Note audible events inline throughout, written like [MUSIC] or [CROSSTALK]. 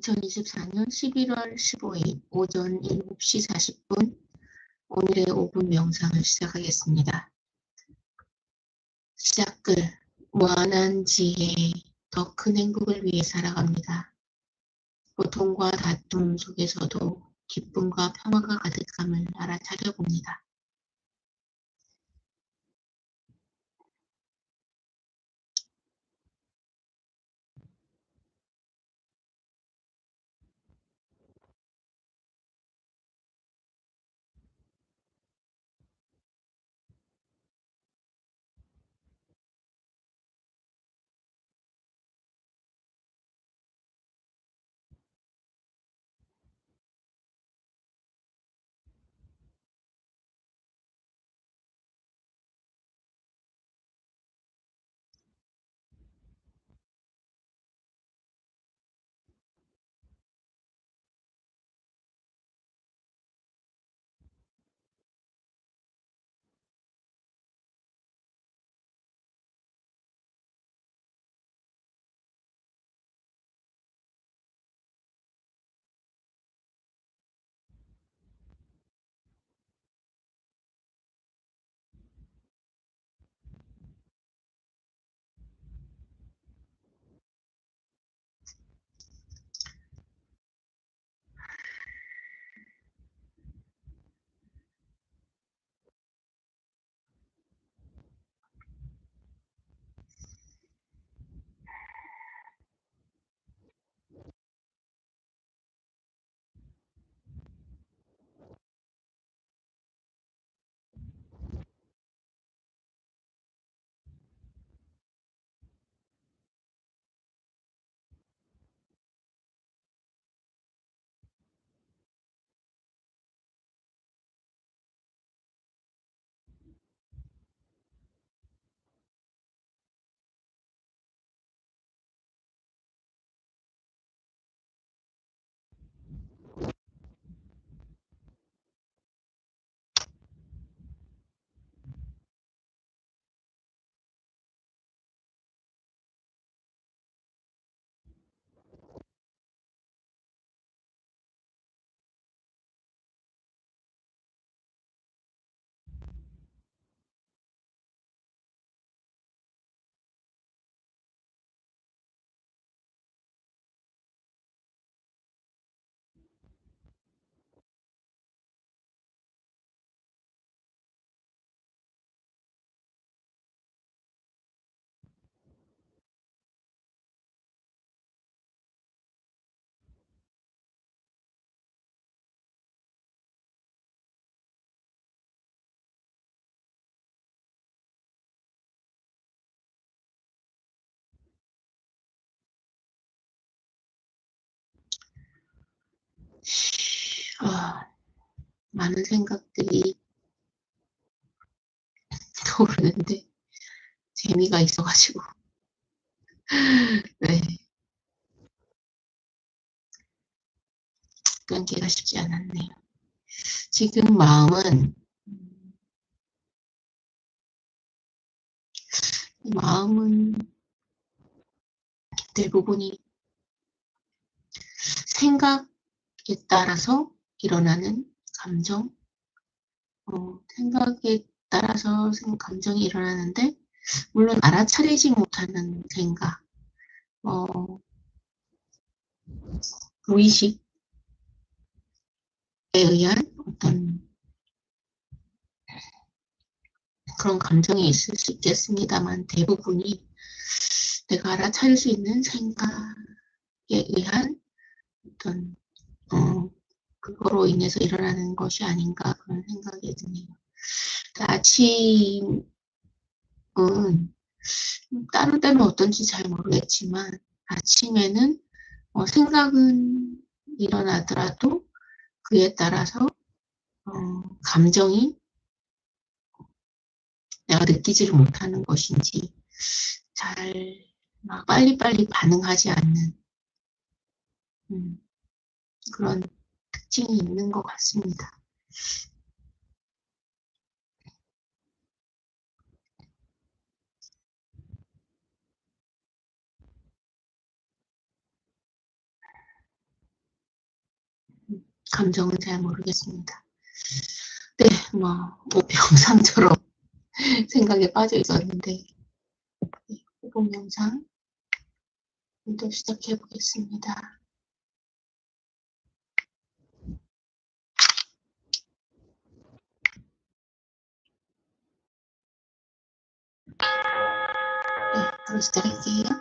2024년 11월 15일 오전 7시 40분 오늘의 5분 명상을 시작하겠습니다. 시작을 무한한 지혜 더 큰 행복을 위해 살아갑니다. 고통과 다툼 속에서도 기쁨과 평화가 가득함을 알아차려 봅니다. 아, 많은 생각들이 떠오르는데 재미가 있어가지고 [LAUGHS] 네 끊기가 쉽지 않았네요. 지금 마음은 마음은 대부분이 생각 에 따라서 일어나는 감정, 어, 생각에 따라서 감정이 일어나는데 물론 알아차리지 못하는 생각, 어, 무의식에 의한 어떤 그런 감정이 있을 수 있겠습니다만 대부분이 내가 알아차릴 수 있는 생각에 의한 어떤 어, 그거로 인해서 일어나는 것이 아닌가 그런 생각이 드네요. 아침은 다른 때는 어떤지 잘 모르겠지만 아침에는 어, 생각은 일어나더라도 그에 따라서 어, 감정이 내가 느끼지를 못하는 것인지 잘막 빨리빨리 반응하지 않는 음, 그런 특징이 있는 것 같습니다. 감정은 잘 모르겠습니다. 네, 뭐, 뭐 병상처럼 [LAUGHS] 생각에 빠져 있었는데 네, 명상 또 시작해 보겠습니다. 네,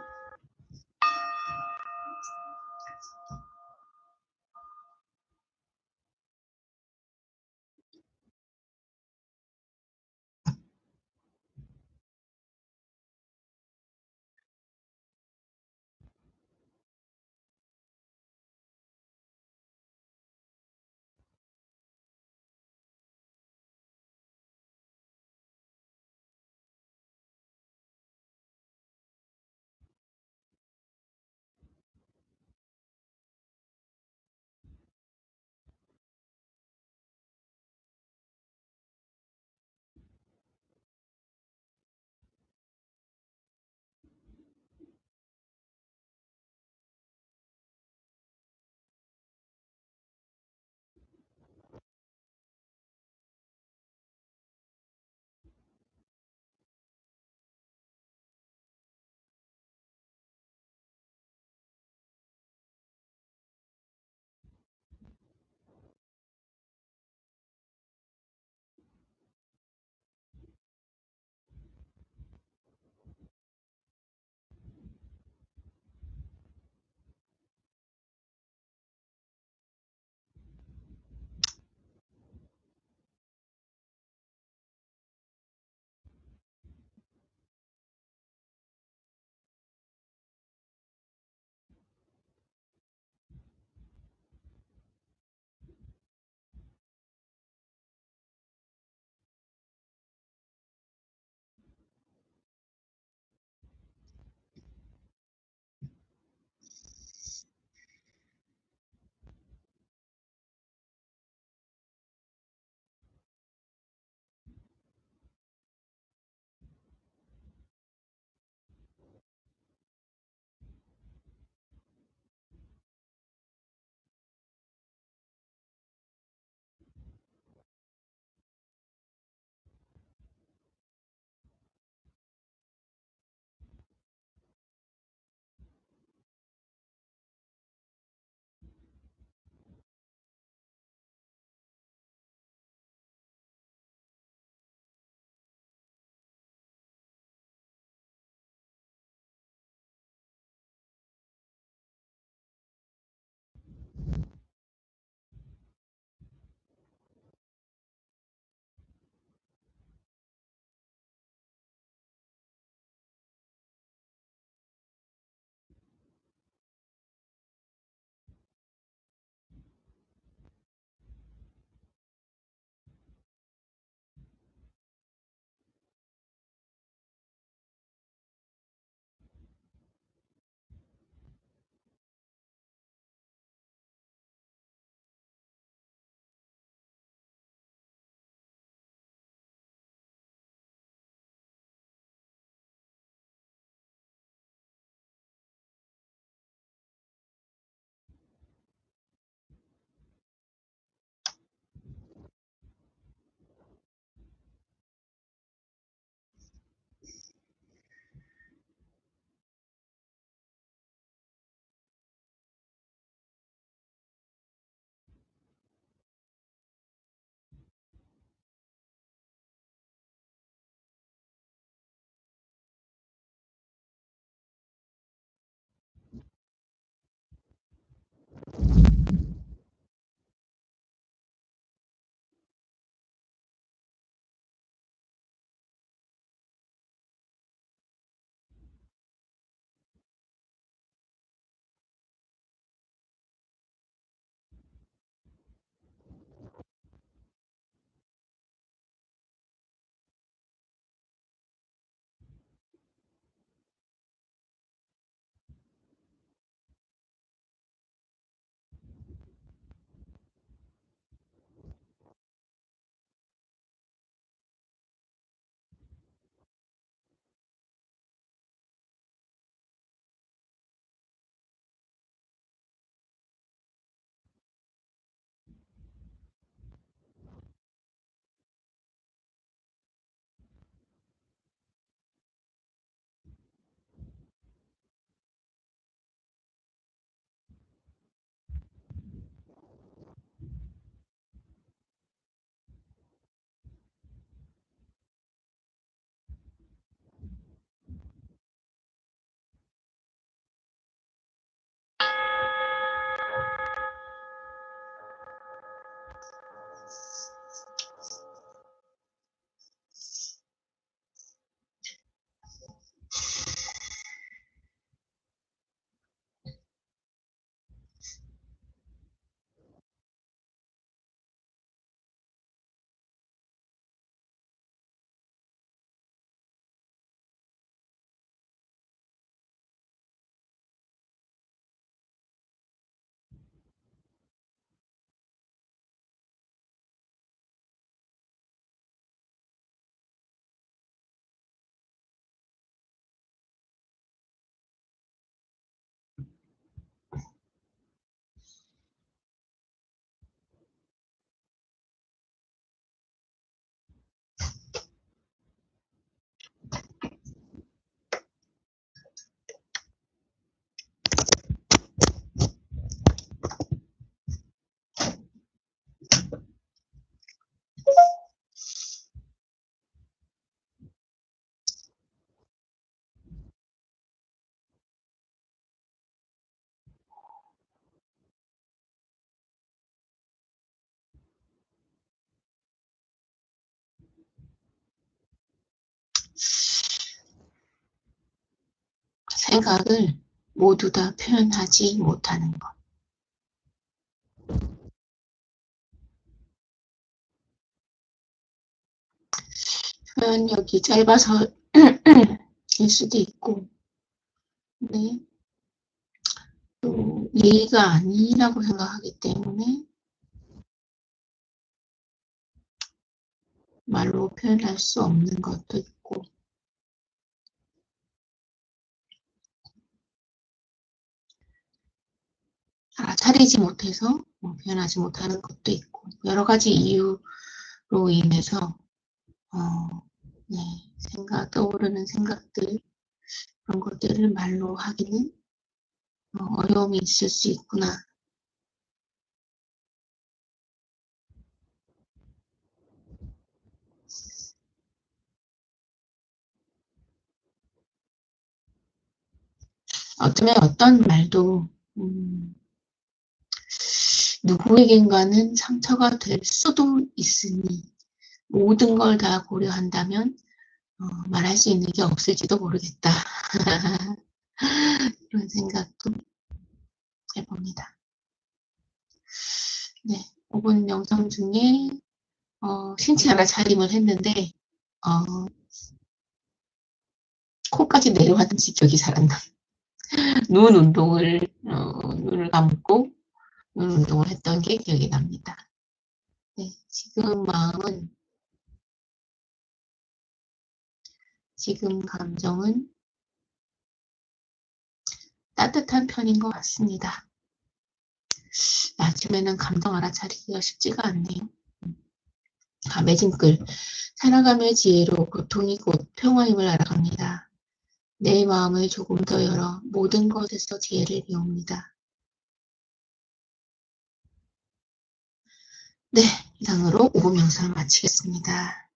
생각을 모두 다 표현하지 못하는 것. 표현력이 짧아서 [CLEARS THROAT] 일 수도 있고, 네. 또 예의가 아니라고 생각하기 때문에 말로 표현할 수 없는 것도 있고, 알아 차리지 못해서 뭐 표현하지 못하는 것도 있고, 여러 가지 이유로 인해서, 어, 네, 생각, 떠오르는 생각들, 그런 것들을 말로 하기는 어, 어려움이 있을 수 있구나. 어쩌면 어떤 말도 음, 누구에겐가는 상처가 될 수도 있으니 모든 걸 다 고려한다면 어, 말할 수 있는 게 없을지도 모르겠다. [LAUGHS] 그런 생각도 해봅니다. 네, 5분 영상 중에 어, 신체 알아차림을 했는데 어, 코까지 내려왔는지 기억이 잘 안 나. [LAUGHS] 눈 운동을 어, 눈을 감고 눈 운동을 했던 게 기억이 납니다. 네, 지금 마음은 지금 감정은 따뜻한 편인 것 같습니다. 아침에는 감정 알아차리기가 쉽지가 않네요. 감해진 글. 살아감의 지혜로 고통이 곧 평화임을 알아갑니다. 내 마음을 조금 더 열어 모든 것에서 지혜를 배웁니다. 네, 이상으로 5분 영상을 마치겠습니다.